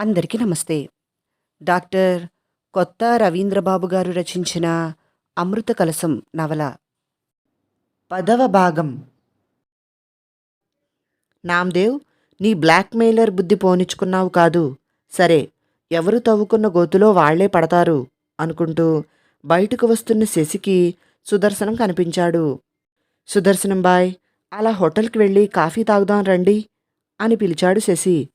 అందరికీ నమస్తే. డాక్టర్ కొత్త రవీంద్రబాబు గారు రచించిన అమృత కలసం నవల. పదవ భాగం. నామ్దేవ్ నీ బ్లాక్మెయిలర్ బుద్ధి పోనిచ్చుకున్నావు కాదు. సరే ఎవరు తవ్వుకున్న గోతులో వాళ్ళే పడతారు అనుకుంటూ బయటకు వస్తున్న శశికి సుదర్శనం కనిపించాడు. సుదర్శనం బాయ్ అలా హోటల్కి వెళ్ళి కాఫీ తాగుదాం రండి అని పిలిచాడు శశి.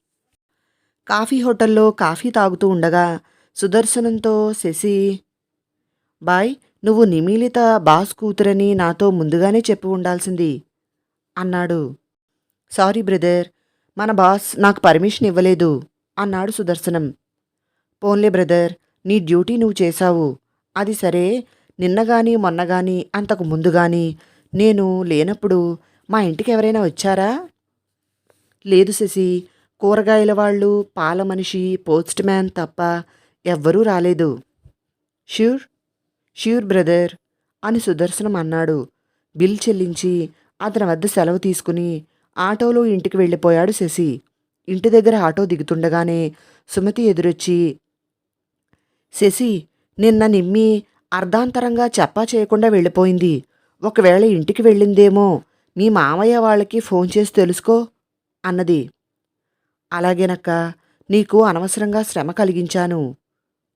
కాఫీ హోటల్లో కాఫీ తాగుతూ ఉండగా సుదర్శనంతో శశి బాయ్ నువ్వు నిమీలిత బాస్ కూతురని నాతో ముందుగానే చెప్పి ఉండాల్సింది అన్నాడు. సారీ బ్రదర్ మన బాస్ నాకు పర్మిషన్ ఇవ్వలేదు అన్నాడు సుదర్శనం. పోన్లే బ్రదర్ నీ డ్యూటీ నువ్వు చేశావు. అది సరే నిన్నగాని మొన్నగాని అంతకు ముందుగాని నేను లేనప్పుడు మా ఇంటికి ఎవరైనా వచ్చారా? లేదు శశి కూరగాయల వాళ్ళు పాల మనిషి పోస్ట్ మ్యాన్ తప్ప ఎవ్వరూ రాలేదు. ష్యూర్ ష్యూర్ బ్రదర్ అని సుదర్శనం అన్నాడు. బిల్ చెల్లించి అతని వద్ద సెలవు తీసుకుని ఆటోలో ఇంటికి వెళ్ళిపోయాడు శశి. ఇంటి దగ్గర ఆటో దిగుతుండగానే సుమతి ఎదురొచ్చి శశి నిన్న నిమ్మి అర్ధాంతరంగా చెప్పా చేయకుండా వెళ్ళిపోయింది. ఒకవేళ ఇంటికి వెళ్ళిందేమో మీ మామయ్య వాళ్ళకి ఫోన్ చేసి తెలుసుకో అన్నది. అలాగేనక్క నీకు అనవసరంగా శ్రమ కలిగించాను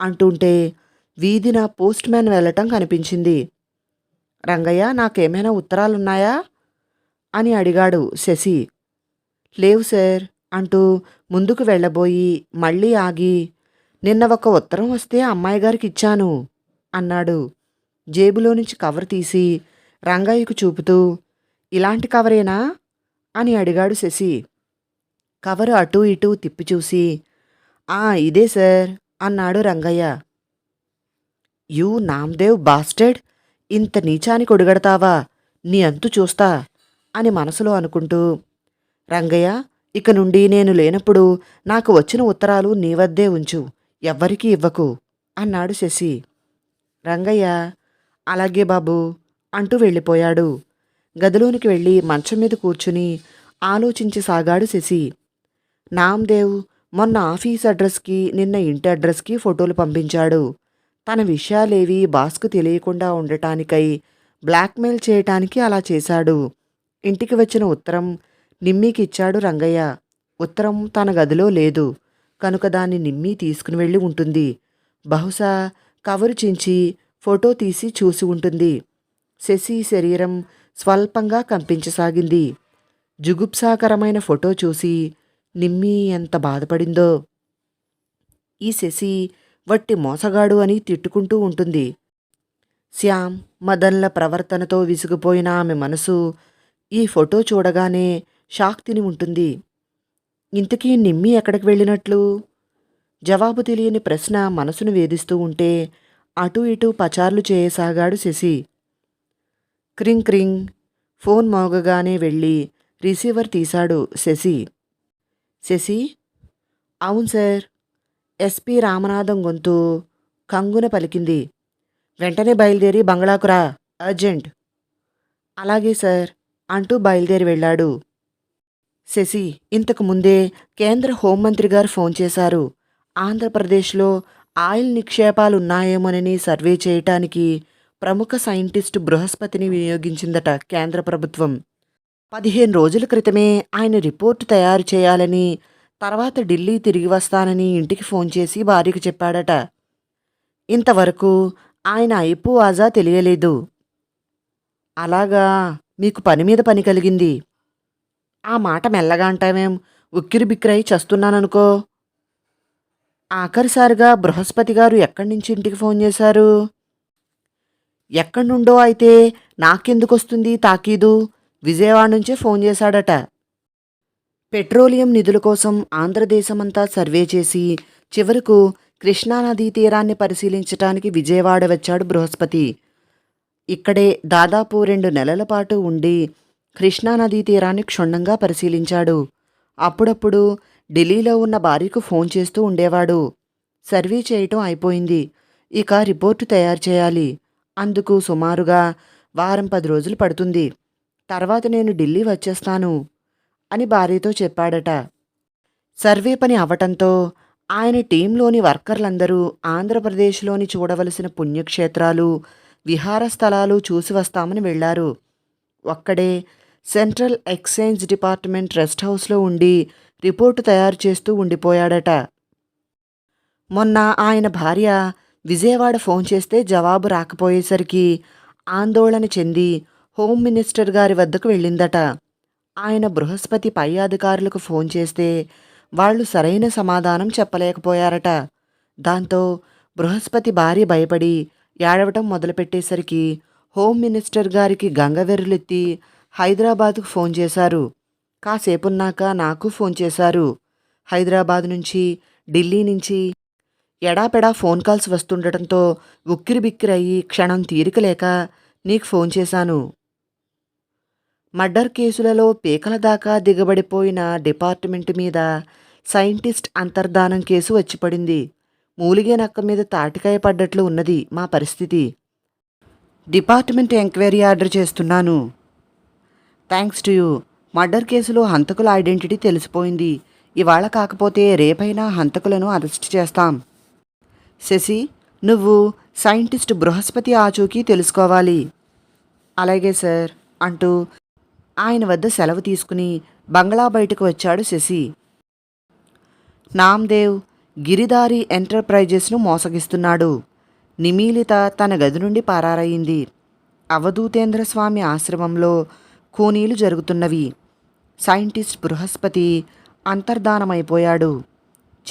అంటుంటే వీధిన పోస్ట్ మ్యాన్ వెళ్ళటం కనిపించింది. రంగయ్య నాకేమైనా ఉత్తరాలున్నాయా? అని అడిగాడు శశి. లేవు సార్ అంటూ ముందుకు వెళ్ళబోయి మళ్ళీ ఆగి నిన్న ఒక ఉత్తరం వస్తే అమ్మాయి గారికి ఇచ్చాను అన్నాడు. జేబులో నుంచి కవర్ తీసి రంగయ్యకు చూపుతూ ఇలాంటి కవరేనా? అని అడిగాడు శశి. కవరు అటూ ఇటూ తిప్పి చూసి ఆ ఇదే సార్ అన్నాడు రంగయ్య. యూ నామ్దేవ్ బాస్టెడ్ ఇంత నీచానికి ఒడుగడతావా నీ అంతు చూస్తా అని మనసులో అనుకుంటూ రంగయ్య ఇక నుండి నేను లేనప్పుడు నాకు వచ్చిన ఉత్తరాలు నీ వద్దే ఉంచు ఎవ్వరికీ ఇవ్వకు అన్నాడు శశి. రంగయ్య అలాగే బాబు అంటూ వెళ్ళిపోయాడు. గదిలోనికి వెళ్ళి మంచం మీద కూర్చుని ఆలోచించి సాగాడు శశి. నామ్దేవ్ మొన్న ఆఫీస్ అడ్రస్కి నిన్న ఇంటి అడ్రస్కి ఫోటోలు పంపించాడు. తన విషయాలేవి బాస్కు తెలియకుండా ఉండటానికై బ్లాక్మెయిల్ చేయటానికి అలా చేశాడు. ఇంటికి వచ్చిన ఉత్తరం నిమ్మీకి ఇచ్చాడు రంగయ్య. ఉత్తరం తన గదిలో లేదు. కనుక దాన్ని నిమ్మీ తీసుకుని వెళ్ళి ఉంటుంది. బహుశా కవరు చించి ఫోటో తీసి చూసి ఉంటుంది. శశి శరీరం స్వల్పంగా కంపించసాగింది. జుగుప్సాకరమైన ఫోటో చూసి నిమ్మి ఎంత బాధపడిందో. ఈ శశి వట్టి మోసగాడు అని తిట్టుకుంటూ ఉంటుంది. శ్యామ్ మదన్ల ప్రవర్తనతో విసిగిపోయిన ఆమె మనసు ఈ ఫోటో చూడగానే షాక్ తిని ఉంటుంది. ఇంతకీ నిమ్మి ఎక్కడికి వెళ్ళినట్లు? జవాబు తెలియని ప్రశ్న మనసును వేధిస్తూ ఉంటే అటూ ఇటూ పచార్లు చేయసాగాడు శశి. క్రింగ్ క్రింగ్ ఫోన్ మోగగానే వెళ్ళి రిసీవర్ తీశాడు శశి. శశి? అవును సార్. ఎస్పి రామనాథం గొంతు కంగున పలికింది. వెంటనే బయలుదేరి బంగ్లాకురా అర్జెంట్. అలాగే సార్ అంటూ బయలుదేరి వెళ్ళాడు. శశి ఇంతకు ముందే కేంద్ర హోంమంత్రి గారు ఫోన్ చేశారు. ఆంధ్రప్రదేశ్లో ఆయిల్ నిక్షేపాలున్నాయేమోనని సర్వే చేయటానికి ప్రముఖ సైంటిస్టు బృహస్పతిని వినియోగించిందట కేంద్ర ప్రభుత్వం. పదిహేను రోజుల క్రితమే ఆయన రిపోర్టు తయారు చేయాలని తర్వాత ఢిల్లీ తిరిగి వస్తానని ఇంటికి ఫోన్ చేసి భార్యకు చెప్పాడట. ఇంతవరకు ఆయన అయిపో ఆజా తెలియలేదు. అలాగా మీకు పని మీద పని కలిగింది. ఆ మాట మెల్లగా అంటామేం ఉక్కిరి బిక్కిరై చస్తున్నాననుకో. ఆఖరిసారిగా బృహస్పతి గారు ఎక్కడి నుంచి ఇంటికి ఫోన్ చేశారు? ఎక్కడి నుండో అయితే నాకెందుకొస్తుంది తాకీదు? విజయవాడ నుంచే ఫోన్ చేశాడట. పెట్రోలియం నిధుల కోసం ఆంధ్రదేశమంతా సర్వే చేసి చివరకు కృష్ణానదీ తీరాన్ని పరిశీలించటానికి విజయవాడ వచ్చాడు బృహస్పతి. ఇక్కడే దాదాపు రెండు నెలల పాటు ఉండి కృష్ణానదీ తీరాన్ని క్షుణ్ణంగా పరిశీలించాడు. అప్పుడప్పుడు ఢిల్లీలో ఉన్న భార్యకు ఫోన్ చేస్తూ ఉండేవాడు. సర్వే చేయటం అయిపోయింది. ఇక రిపోర్టు తయారు చేయాలి. అందుకు సుమారుగా వారం పది రోజులు పడుతుంది. తర్వాత నేను ఢిల్లీ వచ్చేస్తాను అని భార్యతో చెప్పాడట. సర్వే పని అవటంతో ఆయన టీంలోని వర్కర్లందరూ ఆంధ్రప్రదేశ్లోని చూడవలసిన పుణ్యక్షేత్రాలు విహార స్థలాలు చూసి వస్తామని వెళ్ళారు. ఒక్కడే సెంట్రల్ ఎక్స్చేంజ్ డిపార్ట్మెంట్ రెస్ట్ హౌస్లో ఉండి రిపోర్టు తయారు చేస్తూ ఉండిపోయాడట. మొన్న ఆయన భార్య విజయవాడ ఫోన్ చేస్తే జవాబు రాకపోయేసరికి ఆందోళన చెంది హోమ్ మినిస్టర్ గారి వద్దకు వెళ్ళిందట. ఆయన బృహస్పతి పై అధికారులకు ఫోన్ చేస్తే వాళ్ళు సరైన సమాధానం చెప్పలేకపోయారట. దాంతో బృహస్పతి భార్య భయపడి ఏడవటం మొదలుపెట్టేసరికి హోమ్ మినిస్టర్ గారికి గంగవెర్రులెత్తి హైదరాబాద్కు ఫోన్ చేశారు. కాసేపున్నాక నాకు ఫోన్ చేశారు. హైదరాబాద్ నుంచి ఢిల్లీ నుంచి ఎడాపెడా ఫోన్ కాల్స్ వస్తుండటంతో ఉక్కిరిబిక్కిరయ్యి క్షణం తీరికలేక నీకు ఫోన్ చేశాను. మర్డర్ కేసులలో పీకల దాకా దిగబడిపోయిన డిపార్ట్మెంట్ మీద సైంటిస్ట్ అంతర్ధానం కేసు వచ్చిపడింది. మూలిగే నక్క మీద తాటికాయ పడ్డట్లు ఉన్నది మా పరిస్థితి. డిపార్ట్మెంట్ ఎంక్వైరీ ఆర్డర్ చేస్తున్నాను. Thanks to you. మర్డర్ కేసులో హంతకుల ఐడెంటిటీ తెలిసిపోయింది. ఇవాళ కాకపోతే రేపైనా హంతకులను అరెస్ట్ చేస్తాం. శశి నువ్వు సైంటిస్ట్ బృహస్పతి ఆచూకీ తెలుసుకోవాలి. అలాగే సార్ అంటూ ఆయన వద్ద సెలవు తీసుకుని బంగ్లా బయటకు వచ్చాడు శశి. నామ్దేవ్ గిరిదారి ఎంటర్ప్రైజెస్ను మోసగిస్తున్నాడు. నిమీలిత తన గది నుండి పారారయింది. అవధూతేంద్ర స్వామి ఆశ్రమంలో కూనీలు జరుగుతున్నవి. సైంటిస్ట్ బృహస్పతి అంతర్ధానమైపోయాడు.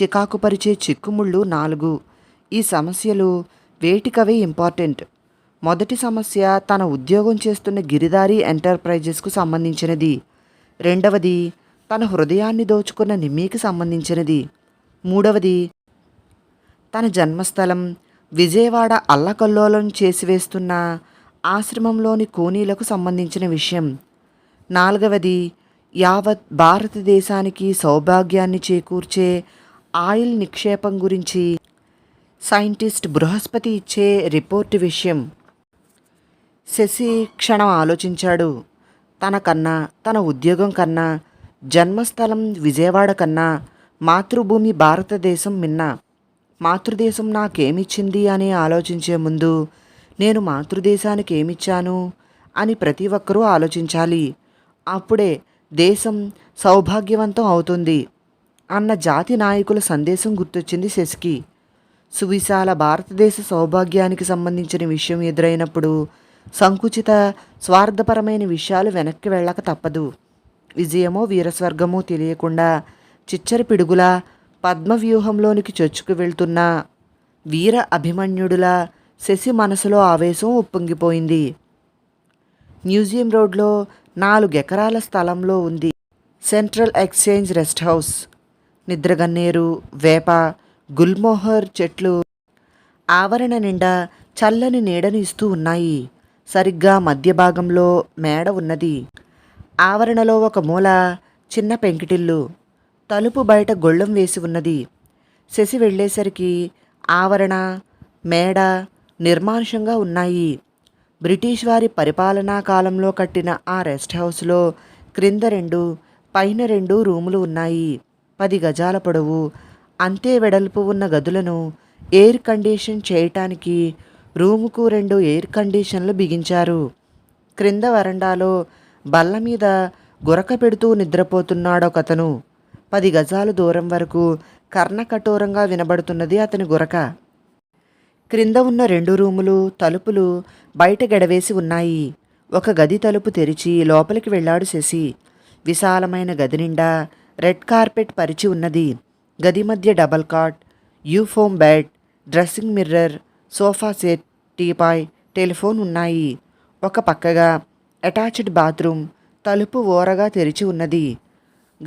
చికాకుపరిచే చిక్కుముళ్ళు నాలుగు. ఈ సమస్యలు వేటికవే ఇంపార్టెంట్. మొదటి సమస్య తన ఉద్యోగం చేస్తున్న గిరిదారి ఎంటర్ప్రైజెస్కు సంబంధించినది. రెండవది తన హృదయాన్ని దోచుకున్న నిమ్మీకి సంబంధించినది. మూడవది తన జన్మస్థలం విజయవాడ అల్లకల్లోలం చేసివేస్తున్న ఆశ్రమంలోని కోనీలకు సంబంధించిన విషయం. నాలుగవది యావత్ భారతదేశానికి సౌభాగ్యాన్ని చేకూర్చే ఆయిల్ నిక్షేపం గురించి సైంటిస్ట్ బృహస్పతి ఇచ్చే రిపోర్టు విషయం. శశి క్షణం ఆలోచించాడు. తన కన్నా తన ఉద్యోగం కన్నా జన్మస్థలం విజయవాడ కన్నా మాతృభూమి భారతదేశం మిన్న. మాతృదేశం నాకేమిచ్చింది అని ఆలోచించే ముందు నేను మాతృదేశానికి ఏమిచ్చాను అని ప్రతి ఒక్కరూ ఆలోచించాలి. అప్పుడే దేశం సౌభాగ్యవంతం అవుతుంది అన్న జాతి నాయకుల సందేశం గుర్తొచ్చింది శశికి. సువిశాల భారతదేశ సౌభాగ్యానికి సంబంధించిన విషయం ఎదురైనప్పుడు సంకుచిత స్వార్థపరమైన విషయాలు వెనక్కి వెళ్ళక తప్పదు. విజయమో వీరస్వర్గమో తెలియకుండా చిచ్చరి పిడుగులా పద్మవ్యూహంలోనికి చొచ్చుకు వెళ్తున్న వీర అభిమన్యుడులా శశి మనసులో ఆవేశం ఉప్పొంగిపోయింది. మ్యూజియం రోడ్లో నాలుగెకరాల స్థలంలో ఉంది సెంట్రల్ ఎక్స్చేంజ్ రెస్ట్ హౌస్. నిద్రగన్నేరు వేప గుల్మోహర్ చెట్లు ఆవరణ నిండా చల్లని నీడను ఇస్తూ ఉన్నాయి. సరిగ్గా మధ్య భాగంలో మేడ ఉన్నది. ఆవరణలో ఒక మూల చిన్న పెంకిటిల్లు తలుపు బయట గొళ్ళెం వేసి ఉన్నది. శశి వెళ్ళేసరికి ఆవరణ మేడ నిర్మానుషంగా ఉన్నాయి. బ్రిటిష్ వారి పరిపాలనా కాలంలో కట్టిన ఆ రెస్ట్ హౌస్లో క్రింద రెండు పైన రెండు రూములు ఉన్నాయి. పది గజాల పొడవు అంతే వెడల్పు ఉన్న గదులను ఎయిర్ కండిషన్ చేయటానికి రూముకు రెండు ఎయిర్ కండిషన్లు బిగించారు. క్రింద వరండాలో బల్ల మీద గురక పెడుతూ నిద్రపోతున్నాడొకతను. పది గజాలు దూరం వరకు కర్ణకఠోరంగా వినబడుతున్నది అతని గురక. క్రింద ఉన్న రెండు రూములు తలుపులు బయట గడవేసి ఉన్నాయి. ఒక గది తలుపు తెరిచి లోపలికి వెళ్ళాడు శశి. విశాలమైన గది నిండా రెడ్ కార్పెట్ పరిచి ఉన్నది. గది మధ్య double cot Ufoam bed dressing mirror sofa set teapoy telephone ఉన్నాయి. ఒక పక్కగా అటాచ్డ్ బాత్రూమ్ తలుపు ఓరగా తెరిచి ఉన్నది.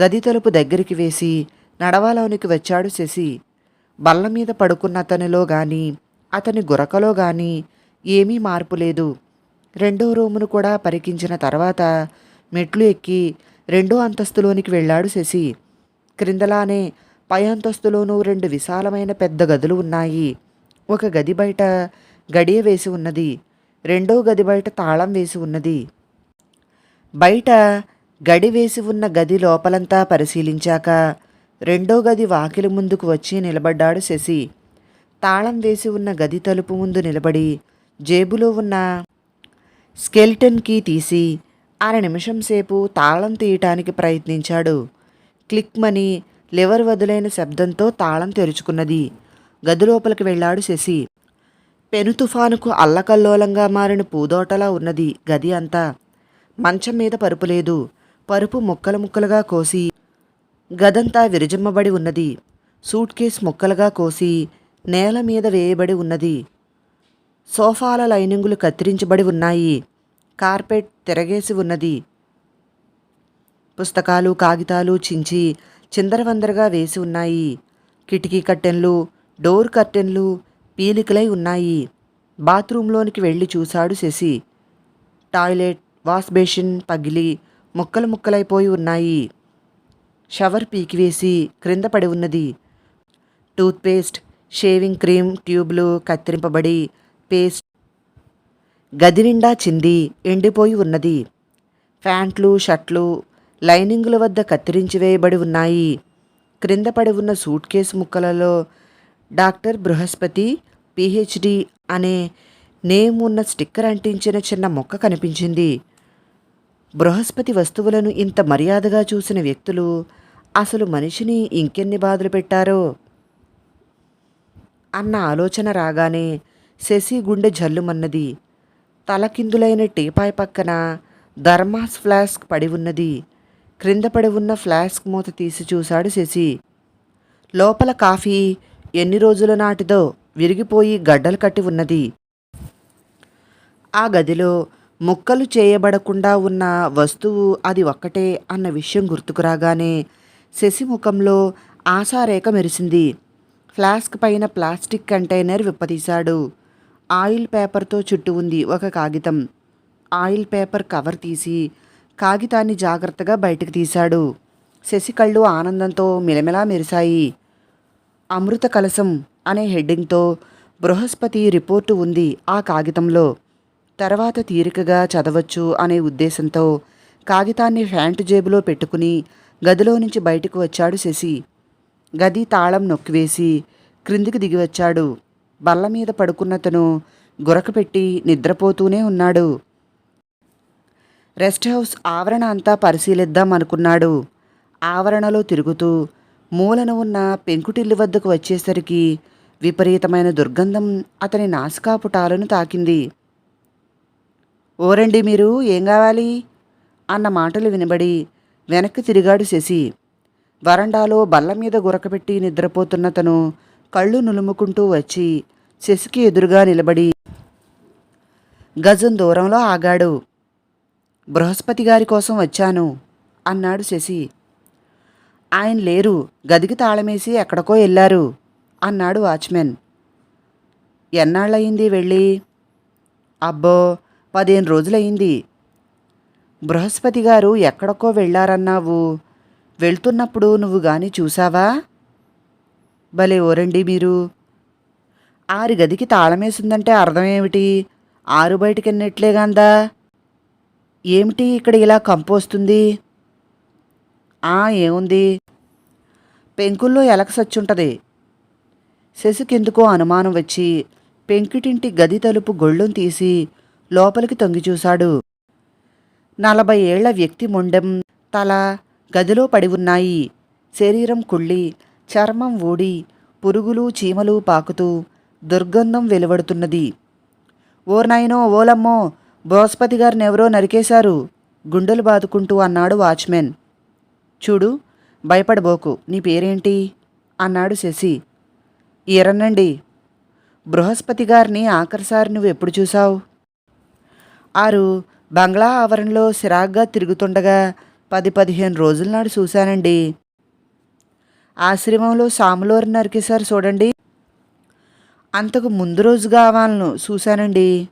గది తలుపు దగ్గరికి వేసి నడవలోనికి వచ్చాడు శశి. బల్ల మీద పడుకున్న అతనిలో గాని అతని గురకలో గాని ఏమీ మార్పు లేదు. రెండో రూమును కూడా పరికించిన తర్వాత మెట్లు ఎక్కి రెండో అంతస్తులోనికి వెళ్ళాడు శశి. క్రిందలానే పై అంతస్తులోనూ రెండు విశాలమైన పెద్ద గదులు ఉన్నాయి. ఒక గది బయట గడియ వేసి ఉన్నది. రెండో గది బయట తాళం వేసి ఉన్నది. బయట గడి వేసి ఉన్న గది లోపలంతా పరిశీలించాక రెండో గది వాకిలి ముందుకు వచ్చి నిలబడ్డాడు శశి. తాళం వేసి ఉన్న గది తలుపు ముందు నిలబడి జేబులో ఉన్న స్కెల్టన్కి తీసి అర నిమిషం సేపు తాళం తీయటానికి ప్రయత్నించాడు. క్లిక్మని లివర్ వదులైన శబ్దంతో తాళం తెరుచుకున్నది. గది లోపలికి వెళ్ళాడు శశి. పెను తుఫానుకు అల్లకల్లోలంగా మారిన పూదోటలా ఉన్నది గది అంతా. మంచం మీద పరుపు లేదు. పరుపు ముక్కలు ముక్కలుగా కోసి గదంతా విరజిమ్మబడి ఉన్నది. సూట్ కేస్ ముక్కలుగా కోసి నేల మీద వేయబడి ఉన్నది. సోఫాల లైనింగులు కత్తిరించబడి ఉన్నాయి. కార్పెట్ తిరగేసి ఉన్నది. పుస్తకాలు కాగితాలు చించి చిందరవందరగా వేసి ఉన్నాయి. కిటికీ కట్టెన్లు డోర్ కర్టెన్లు పీలికలై ఉన్నాయి. బాత్రూంలోనికి వెళ్ళి చూశాడు శశి. టాయిలెట్ వాష్ బేసిన్ పగిలి ముక్కలు ముక్కలైపోయి ఉన్నాయి. షవర్ పీకివేసి క్రింద పడి ఉన్నది. టూత్పేస్ట్ షేవింగ్ క్రీమ్ ట్యూబ్లు కత్తిరింపబడి పేస్ట్ గది నిండా చింది ఎండిపోయి ఉన్నది. ప్యాంట్లు షర్ట్లు లైనింగుల వద్ద కత్తిరించి వేయబడి ఉన్నాయి. క్రింద పడి ఉన్న సూట్ కేసు ముక్కలలో డాక్టర్ బృహస్పతి పిహెచ్డి అనే నేమ్ ఉన్న స్టిక్కర్ అంటించిన చిన్న మొక్క కనిపించింది. బృహస్పతి వస్తువులను ఇంత మర్యాదగా చూసిన వ్యక్తులు అసలు మనిషిని ఇంకెన్ని బాధలు పెట్టారో? అన్న ఆలోచన రాగానే శశి గుండె జల్లుమన్నది. తలకిందులైన టీపాయ్ పక్కన ధర్మాస్ ఫ్లాస్క్ పడి ఉన్నది. క్రింద పడి ఉన్న ఫ్లాస్క్ మూత తీసి చూశాడు శశి. లోపల కాఫీ ఎన్ని రోజుల నాటిదో విరిగిపోయి గడ్డలు కట్టి ఉన్నది. ఆ గదిలో ముక్కలు చేయబడకుండా ఉన్న వస్తువు అది ఒక్కటే అన్న విషయం గుర్తుకురాగానే శశి ముఖంలో ఆశారేఖ మెరిసింది. ఫ్లాస్క్ పైన ప్లాస్టిక్ కంటైనర్ విప్పదీశాడు. ఆయిల్ పేపర్తో చుట్టూ ఉంది ఒక కాగితం. ఆయిల్ పేపర్ కవర్ తీసి కాగితాన్ని జాగ్రత్తగా బయటకు తీశాడు. శశి కళ్ళు ఆనందంతో మిలమిలా మెరిశాయి. అమృత కలశం అనే హెడ్డింగ్తో బృహస్పతి రిపోర్టు ఉంది ఆ కాగితంలో. తర్వాత తీరికగా చదవచ్చు అనే ఉద్దేశంతో కాగితాన్ని ఫ్యాంటు జేబులో పెట్టుకుని గదిలో నుంచి బయటకు వచ్చాడు శశి. గది తాళం నొక్కివేసి క్రిందికి దిగివచ్చాడు బల్ల మీద పడుకున్నతను గురకపెట్టి నిద్రపోతూనే ఉన్నాడు. రెస్ట్ హౌస్ ఆవరణ అంతా పరిశీలిద్దాం అనుకున్నాడు. ఆవరణలో తిరుగుతూ మూలన ఉన్న పెంకుటిల్లు వద్దకు వచ్చేసరికి విపరీతమైన దుర్గంధం అతని నాసికాపుటాలను తాకింది. ఓరండి మీరు ఏం కావాలి? అన్న మాటలు వినబడి వెనక్కి తిరిగాడు శశి. వరండాలో బల్ల మీద గురకపెట్టి నిద్రపోతున్న తను కళ్ళు నులుముకుంటూ వచ్చి శశికి ఎదురుగా నిలబడి గజం దూరంలో ఆగాడు. బృహస్పతి గారి కోసం వచ్చాను అన్నాడు శశి. ఆయన లేరు. గదికి తాళమేసి ఎక్కడికో వెళ్ళారు అన్నాడు వాచ్మెన్. ఎన్నాళ్ళయింది వెళ్ళి? అబ్బో పదిహేను రోజులయింది. బృహస్పతి గారు ఎక్కడికో వెళ్ళారన్నావు. వెళ్తున్నప్పుడు నువ్వు గాని చూసావా భలే ఓరండి మీరు. ఆరి గదికి తాళమేసిందంటే అర్థం ఏమిటి ఆరు బయటికెన్నట్లేగాందా ఏమిటి ఇక్కడ ఇలా కంపు వస్తుంది? ఆ ఏముంది? పెంకుల్లో ఎలక సచ్చుంటది. శశికెందుకో అనుమానం వచ్చి పెంకిటింటి గది తలుపు గొళ్ళుం తీసి లోపలికి తొంగి చూశాడు. నలభై ఏళ్ళ వ్యక్తి మొండెం తల గదిలో పడి ఉన్నాయి. శరీరం కుళ్ళి చర్మం ఊడి పురుగులు చీమలు పాకుతూ దుర్గంధం వెలువడుతున్నది. ఓర్నాయనో ఓలమ్మో బృహస్పతి గారిని ఎవరో నరికేశారు. గుండెలు బాదుకుంటూ అన్నాడు వాచ్మెన్. చూడు భయపడబోకు. నీ పేరేంటి? అన్నాడు శశి. ఈరన్నండి బృహస్పతి గారిని ఆఖరిసారి నువ్వు ఎప్పుడు చూసావు ఆరు బంగ్లా ఆవరణలో సిరాగ్గా తిరుగుతుండగా పది పదిహేను రోజుల నాడు చూశానండి. ఆశ్రమంలో సాములోరు నరికేశారు చూడండి. అంతకు ముందు రోజుగా వాళ్ళను చూశానండి.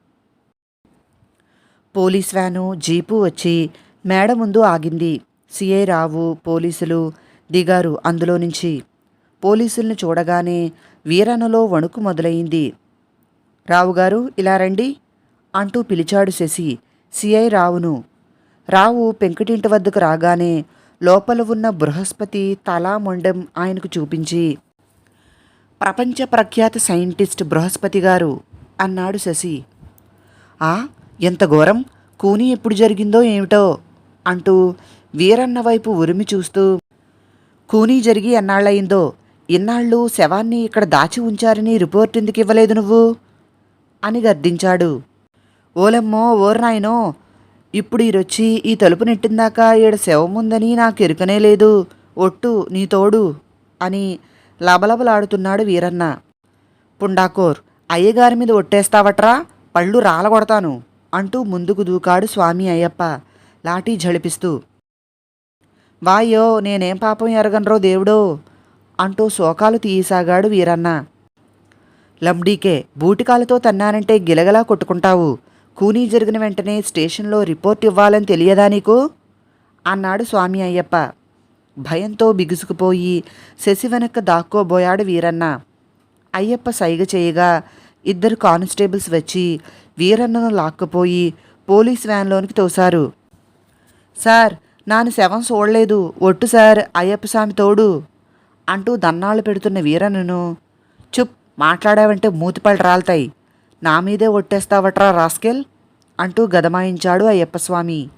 పోలీస్ వ్యాను జీపు వచ్చి మేడ ముందు ఆగింది. సిఐ రావు పోలీసులు దిగారు. అందులో నుంచి పోలీసుల్ని చూడగానే వీరనలో వణుకు మొదలయింది రావుగారు ఇలా రండి అంటూ పిలిచాడు శశి సిఐ రావును. రావు పెంకుటింటి వద్దకు రాగానే లోపల ఉన్న బృహస్పతి తలా మొండెం ఆయనకు చూపించి ప్రపంచ ప్రఖ్యాత సైంటిస్ట్ బృహస్పతి గారు అన్నాడు శశి. ఆ? ఎంత ఘోరం? కూని ఎప్పుడు జరిగిందో ఏమిటో? అంటూ వీరన్న వైపు ఉరిమి చూస్తూ కూనీ జరిగి ఎన్నాళ్ళయిందో? ఇన్నాళ్ళు శవాన్ని ఇక్కడ దాచి ఉంచారని రిపోర్ట్ ఎందుకు ఇవ్వలేదు నువ్వు? అని గర్దించాడు ఓలమ్మో ఓర్నాయనో ఇప్పుడు ఈరొచ్చి ఈ తలుపు నెట్టిందాక ఈడ శవముందని నాకు ఎరుకనే లేదు. ఒట్టు నీ తోడు అని లబలబలాడుతున్నాడు వీరన్న. పుండాకోర్ అయ్యగారి మీద ఒట్టేస్తావట్రా? పళ్ళు రాలగొడతాను అంటూ ముందుకు దూకాడు స్వామి అయ్యప్ప. లాఠీ జడిపిస్తూ వాయ్యో నేనేం పాపం ఎరగనరో దేవుడో? అంటూ శోకాలు తీయసాగాడు వీరన్న. లంబ్డీకే బూటికాలతో తన్నానంటే గిలగలా కొట్టుకుంటావు. కూనీ జరిగిన వెంటనే స్టేషన్లో రిపోర్ట్ ఇవ్వాలని తెలియదా నీకు? అన్నాడు స్వామి అయ్యప్ప. భయంతో బిగుసుకుపోయి శశి వెనక దాక్కోబోయాడు వీరన్న. అయ్యప్ప సైగ చేయగా ఇద్దరు కానిస్టేబుల్స్ వచ్చి వీరన్నను లాక్కుపోయి పోలీస్ వ్యాన్లోనికి తోశారు. సార్ నాను శవం చూడలేదు ఒట్టు సార్ అయ్యప్ప స్వామి తోడు అంటూ దన్నాళ్ళు పెడుతున్న వీరన్నను చుప్ మాట్లాడావంటే మూతిపళ్ళు రాలుతాయి. నా మీదే ఒట్టేస్తావట్రా రాస్కెల్? అంటూ గదమాయించాడు అయ్యప్ప స్వామి.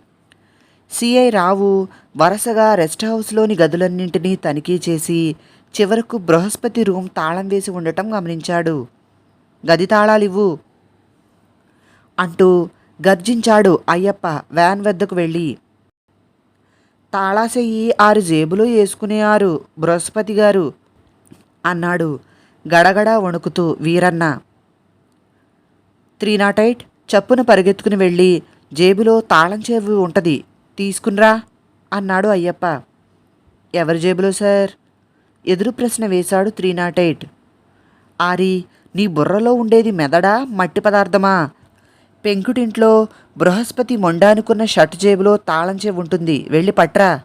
సిఐ రావు వరుసగా రెస్ట్ హౌస్లోని గదులన్నింటినీ తనిఖీ చేసి చివరకు బృహస్పతి రూమ్ తాళం వేసి ఉండటం గమనించాడు. గది తాళాలివ్వు అంటూ గర్జించాడు అయ్యప్ప వ్యాన్ వద్దకు వెళ్ళి. తాళాసెయ్యి ఆరు జేబులో వేసుకునేవారు బృహస్పతి గారు అన్నాడు గడగడ వణుకుతూ వీరన్న. త్రీ నాట్ ఎయిట్ చప్పున పరిగెత్తుకుని వెళ్ళి జేబులో తాళం చెవి ఉంటుంది తీసుకునిరా అన్నాడు అయ్యప్ప. ఎవరి జేబులో సార్? ఎదురు ప్రశ్న వేశాడు త్రీ నాట్ ఎయిట్ ఆరి నీ బుర్రలో ఉండేది మెదడా మట్టి పదార్థమా? పెంకుటింట్లో బృహస్పతి మొండానుకున్న షర్ట్ జేబులో తాళం చెవి ఉంటుంది. వెళ్ళి పట్రా.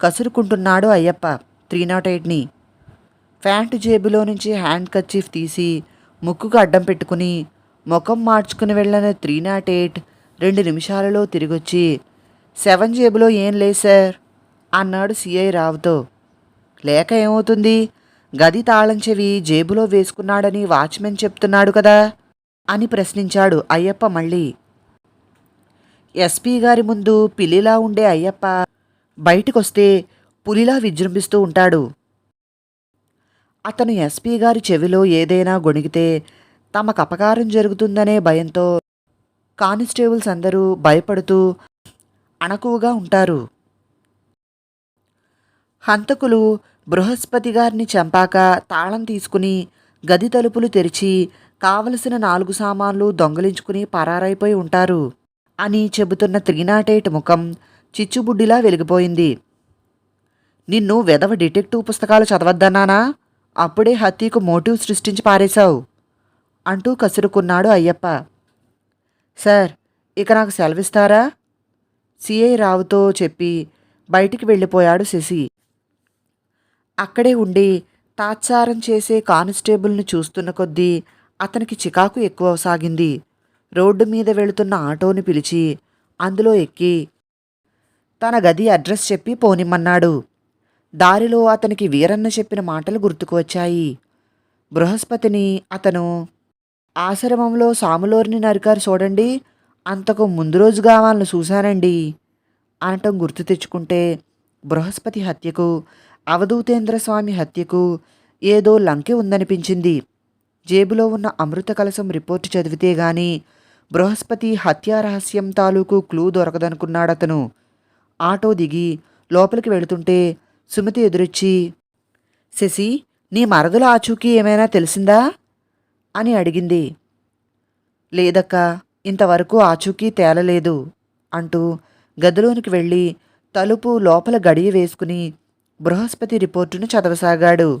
కసురుకుంటున్నాడు అయ్యప్ప. త్రీ నాట్ ఎయిట్ని. ప్యాంటు జేబులో నుంచి హ్యాండ్ కర్చీఫ్ తీసి ముక్కుకు అడ్డం పెట్టుకుని ముఖం మార్చుకుని వెళ్ళిన త్రీ నాట్ ఎయిట్ రెండు నిమిషాలలో తిరిగొచ్చి సెవెన్ జేబులో ఏం లేదు సార్ అన్నాడు సిఐ రావుతో. లేక ఏమవుతుంది? గది తాళంచెవి జేబులో వేసుకున్నాడని వాచ్మెన్ చెప్తున్నాడు కదా. అని ప్రశ్నించాడు అయ్యప్ప మళ్ళీ. ఎస్పీ గారి ముందు పిల్లిలా ఉండే అయ్యప్ప బయటికొస్తే పులిలా విజృంభిస్తూ ఉంటాడు. అతను ఎస్పీ గారి చెవిలో ఏదైనా గొణిగితే తమకు అపకారం జరుగుతుందనే భయంతో కానిస్టేబుల్స్ అందరూ భయపడుతూ అణకువగా ఉంటారు. హంతకులు బృహస్పతి గారిని చంపాక తాళం తీసుకుని గది తలుపులు తెరిచి కావలసిన నాలుగు సామాన్లు దొంగలించుకుని పరారైపోయి ఉంటారు అని చెబుతున్న త్రీనాటేట్ ముఖం చిచ్చుబుడ్డిలా వెలిగిపోయింది. నిన్ను వెధవ డిటెక్టివ్ పుస్తకాలు చదవద్దన్నానా? అప్పుడే హత్యకు మోటివ్ సృష్టించి పారేశావు అంటూ కసురుకున్నాడు అయ్యప్ప. సార్ ఇక నాకు సెలవిస్తారా? సిఐ రావుతో చెప్పి బయటికి వెళ్ళిపోయాడు శశి. అక్కడే ఉండి తాత్సారం చేసే కానిస్టేబుల్ని చూస్తున్న కొద్దీ అతనికి చికాకు ఎక్కువ సాగింది. రోడ్డు మీద వెళుతున్న ఆటోని పిలిచి అందులో ఎక్కి తన గది అడ్రస్ చెప్పి పోనిమ్మన్నాడు. దారిలో అతనికి వీరన్న చెప్పిన మాటలు గుర్తుకు వచ్చాయి. బృహస్పతిని అతను ఆశ్రమంలో సాములోరిని నరికారు చూడండి అంతకు ముందు రోజుగా వాళ్ళని చూశానండి అనటం గుర్తు తెచ్చుకుంటే బృహస్పతి హత్యకు అవధూతేంద్ర స్వామి హత్యకు ఏదో లంకె ఉందనిపించింది. జేబులో ఉన్న అమృత కలసం రిపోర్టు చదివితే గాని బృహస్పతి హత్యా రహస్యం తాలూకు క్లూ దొరకదనుకున్నాడతను. ఆటో దిగి లోపలికి వెళుతుంటే సుమతి ఎదురొచ్చి శశి నీ మరదల ఆచూకీ ఏమైనా తెలిసిందా? అని అడిగింది. లేదక్కా ఇంతవరకు ఆచూకీ తేలలేదు అంటూ గదిలోనికి వెళ్ళి తలుపు లోపల గడియ వేసుకుని బృహస్పతి రిపోర్టును చదవసాగాడు.